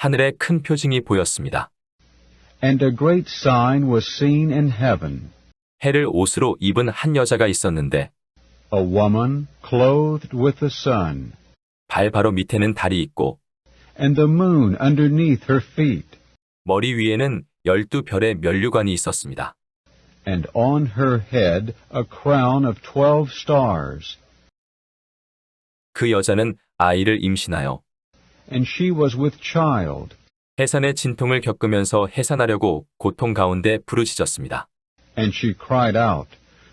하늘에 큰 표징이 보였습니다. And a great sign was seen in heaven, 해를 옷으로 입은 한 여자가 있었는데 a woman clothed with the sun, 발 바로 밑에는 달이 있고 and the moon underneath her feet, 머리 위에는 열두 별의 면류관이 있었습니다. and on her head a crown of twelve stars. 그 여자는 아이를 임신하여 And she was with child, 해산의 진통을 겪으면서 해산하려고 고통 가운데 부르짖었습니다. and she cried out,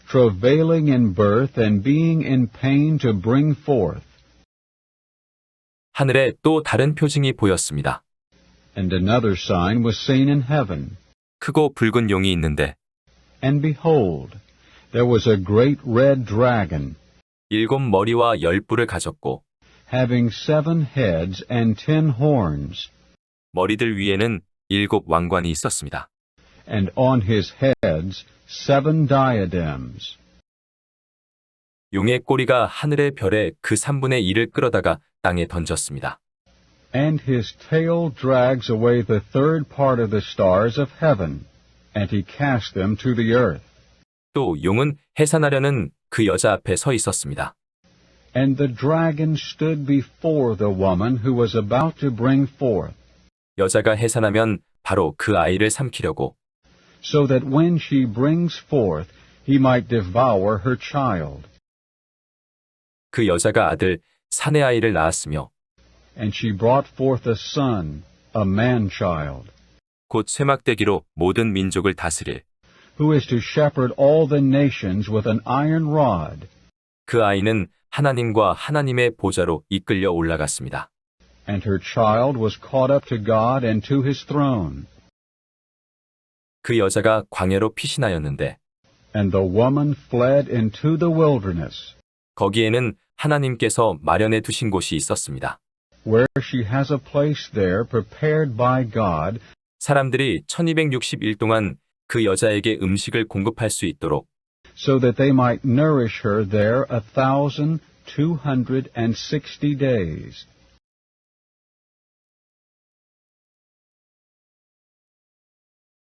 travailing in birth and being in pain to bring forth. 하늘에 또 다른 표징이 보였습니다. And another sign was seen in heaven. 크고 붉은 용이 있는데 And behold, there was a great red dragon, 일곱 머리와 열 뿔을 가졌고 having seven heads and ten horns, 머리들 위에는 일곱 왕관이 있었습니다. and on his heads seven diadems. 용의 꼬리가 하늘의 별의 그 3분의 1을 끌어다가 땅에 던졌습니다. And his tail drags away the third part of the stars of heaven, and he cast them to the earth. 또 용은 해산하려는 그 여자 앞에 서 있었습니다. And the dragon stood before the woman who was about to bring forth, 여자가 해산하면 바로 그 아이를 삼키려고 so that when she brings forth, he might devour her child. 그 여자가 아들 사내 아이를 낳았으며 And she brought forth a son, a man child, 곧 쇠막대기로 모든 민족을 다스릴 who is to shepherd all the nations with an iron rod. 그 아이는 하나님과 하나님의 보좌로 이끌려 올라갔습니다. And her child was caught up to God and to his throne. 그 여자가 광야로 피신하였는데 And the woman fled into the wilderness, 거기에는 하나님께서 마련해 두신 곳이 있었습니다. where she has a place there prepared by God 사람들이 1260일 동안 그 여자에게 음식을 공급할 수 있도록 so that they might nourish her there a thousand two hundred and sixty days.